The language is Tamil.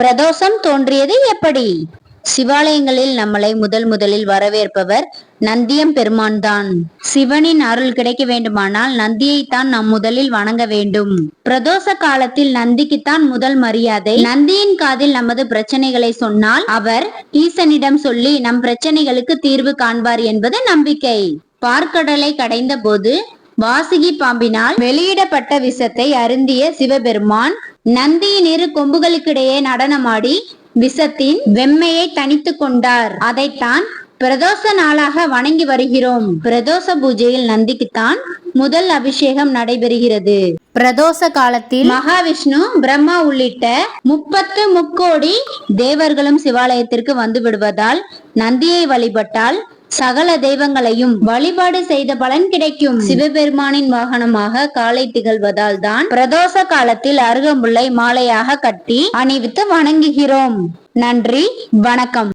பிரதோஷம் தோன்றியது எப்படி? சிவாலயங்களில் நம்மளை முதல் முதலில் வரவேற்பவர் நந்தியம் பெருமான் தான் சிவனின் அருள் கிடைக்க வேண்டுமானால் நந்தியைத்தான் நாம் முதலில் வணங்க வேண்டும். பிரதோஷ காலத்தில் நந்திக்குத்தான் முதல் மரியாதை. நந்தியின் காதில் நமது பிரச்சனைகளை சொன்னால் அவர் ஈசனிடம் சொல்லி நம் பிரச்சனைகளுக்கு தீர்வு காண்பார் என்பது நம்பிக்கை. பார்க்கடலை கடைந்த போது வாசுகி பாம்பினால் வெளியிடப்பட்ட விஷத்தை அருந்திய சிவபெருமான் நந்தியின் இரு கொம்புகளுக்கிடையே நடனமாடி விஷத்தின் வெம்மையை தணித்து கொண்டார். அதைத்தான் பிரதோஷ நாளாக வணங்கி வருகிறோம். பிரதோஷ பூஜையில் நந்திக்குத்தான் முதல் அபிஷேகம் நடைபெறுகிறது. பிரதோஷ காலத்தில் மகாவிஷ்ணு பிரம்மா உள்ளிட்ட முப்பத்து முக்கோடி தேவர்களும் சிவாலயத்திற்கு வந்து விடுவதால் நந்தியை வழிபட்டால் சகல தெய்வங்களையும் வழிபாடு செய்த பலன் கிடைக்கும். சிவபெருமானின் வாகனமாக காலை திகழ்வதால் தான் பிரதோஷ காலத்தில் அருகம்புல்லை மாலையாக கட்டி அணிவித்து வணங்குகிறோம். நன்றி வணக்கம்.